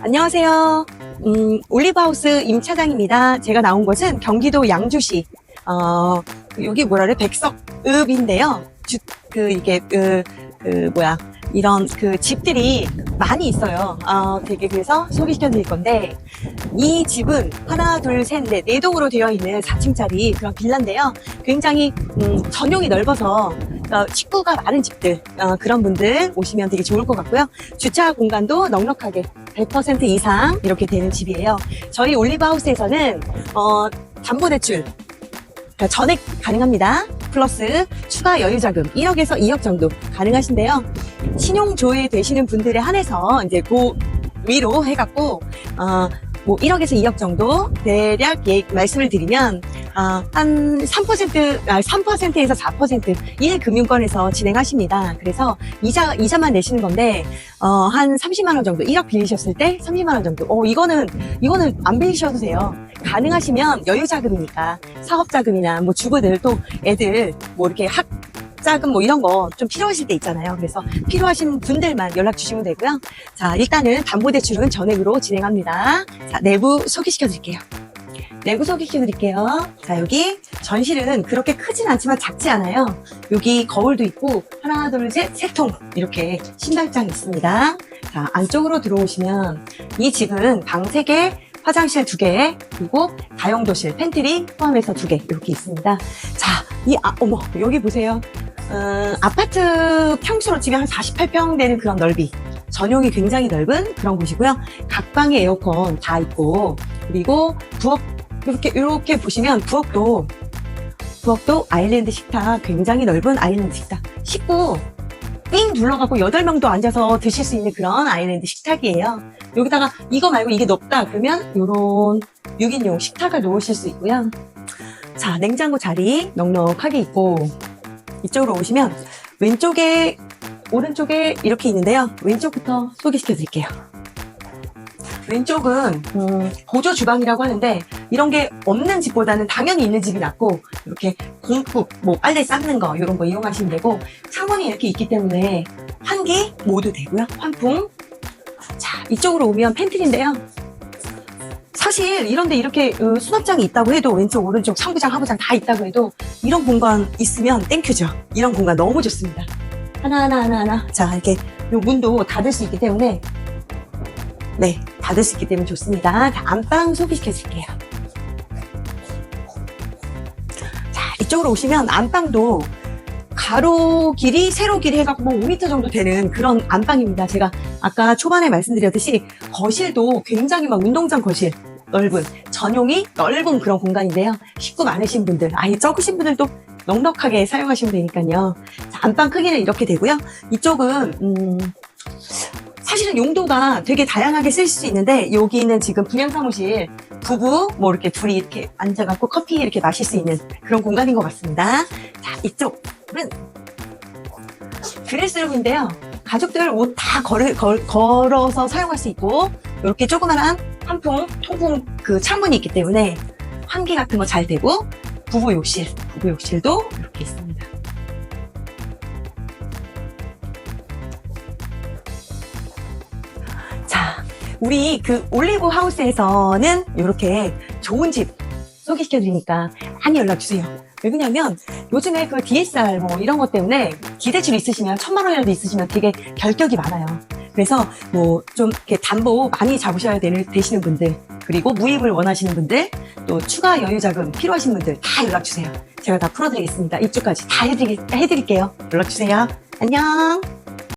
안녕하세요. 음, 올리브하우스 임차장입니다. 제가 나온 곳은 경기도 양주시, 어, 그 여기 뭐라 그래? 백석읍인데요. 주, 그, 이게, 그, 그, 뭐야. 이런 그 집들이 많이 있어요. 어, 되게 그래서 소개시켜 드릴 건데, 이 집은 하나, 둘, 셋, 넷, 네 동으로 되어 있는 4층짜리 그런 빌라인데요. 굉장히, 음, 전용이 넓어서, 어, 식구가 많은 집들, 어, 그런 분들 오시면 되게 좋을 것 같고요. 주차 공간도 넉넉하게 100% 이상 이렇게 되는 집이에요. 저희 올리브하우스에서는, 어, 담보대출, 그러니까 전액 가능합니다. 플러스 추가 여유자금 1억에서 2억 정도 가능하신데요. 신용 조회 되시는 분들에 한해서 이제 그 위로 해갖고 어, 뭐 1억에서 2억 정도 대략 예, 말씀을 드리면 아, 한 3%, 아, 3%에서 4% 1금융권에서 진행하십니다. 그래서 이자, 이자만 내시는 건데, 어, 한 30만원 정도, 1억 빌리셨을 때 30만원 정도. 어, 이거는, 이거는 안 빌리셔도 돼요. 가능하시면 여유자금이니까, 사업자금이나 뭐 주부들 또 애들 뭐 이렇게 학, 자금 뭐 이런 거 좀 필요하실 때 있잖아요. 그래서 필요하신 분들만 연락 주시면 되고요. 자, 일단은 담보대출은 전액으로 진행합니다. 자, 내부 소개시켜 드릴게요. 내부 소개시켜 드릴게요. 자, 여기 전실은 그렇게 크진 않지만 작지 않아요. 여기 거울도 있고, 하나, 둘, 셋, 세 통. 이렇게 신발장이 있습니다. 자, 안쪽으로 들어오시면 이 집은 방 3개, 화장실 2개, 그리고 다용도실, 팬트리 포함해서 2개 이렇게 있습니다. 자, 이, 아, 어머, 여기 보세요. 어, 아파트 평수로 치면 한 48평 되는 그런 넓이. 전용이 굉장히 넓은 그런 곳이고요. 각 방에 에어컨 다 있고, 그리고 부엌, 이렇게, 이렇게 보시면 부엌도, 부엌도 아일랜드 식탁, 굉장히 넓은 아일랜드 식탁. 식구, 삥 둘러갖고 8명도 앉아서 드실 수 있는 그런 아일랜드 식탁이에요. 여기다가 이거 말고 이게 높다 그러면 요런 6인용 식탁을 놓으실 수 있고요. 자, 냉장고 자리 넉넉하게 있고, 이쪽으로 오시면 왼쪽에 오른쪽에 이렇게 있는데요. 왼쪽부터 소개시켜 드릴게요. 왼쪽은 음, 보조 주방이라고 하는데 이런 게 없는 집보다는 당연히 있는 집이 낫고 이렇게 공국 뭐 빨래 삶는 거 이런 거 이용하시면 되고 창문이 이렇게 있기 때문에 환기 모두 되고요. 환풍. 자 이쪽으로 오면 팬트리인데요. 사실 이런데 이렇게 어, 수납장이 있다고 해도 왼쪽 오른쪽 상부장 하부장 다 있다고 해도 이런 공간 있으면 땡큐죠. 이런 공간 너무 좋습니다. 하나 하나 하나 하나 자 이렇게 요 문도 닫을 수 있기 때문에 네 닫을 수 있기 때문에 좋습니다. 자, 안방 소개시켜 드릴게요. 이쪽으로 오시면 안방도 가로 길이 세로 길이 해갖고 뭐 5m 정도 되는 그런 안방입니다. 제가 아까 초반에 말씀드렸듯이 거실도 굉장히 막 운동장 거실 넓은 전용이 넓은 그런 공간인데요. 식구 많으신 분들, 아예 적으신 분들도 넉넉하게 사용하시면 되니까요. 자, 안방 크기는 이렇게 되고요. 이쪽은 음, 사실은 용도가 되게 다양하게 쓸 수 있는데 여기는 지금 분양 사무실 부부 뭐 이렇게 둘이 이렇게 앉아갖고 커피 이렇게 마실 수 있는 그런 공간인 것 같습니다. 자 이쪽은 드레스룸인데요. 가족들 옷 다 걸어서 사용할 수 있고 이렇게 조그만한 한풍 통풍 그 창문이 있기 때문에 환기 같은 거 잘 되고 부부 욕실 부부 욕실도 이렇게 있습니다. 우리 그 올리브 하우스에서는 이렇게 좋은 집 소개시켜 드리니까 많이 연락 주세요. 왜 그러냐면 요즘에 그 DSR 뭐 이런 것 때문에 기대출 있으시면 천만 원이라도 있으시면 되게 결격이 많아요. 그래서 뭐 좀 이렇게 담보 많이 잡으셔야 되는, 되시는 분들 그리고 무입을 원하시는 분들 또 추가 여유 자금 필요하신 분들 다 연락 주세요. 제가 다 풀어드리겠습니다. 입주까지 다 해드리, 해드릴게요. 연락 주세요. 안녕.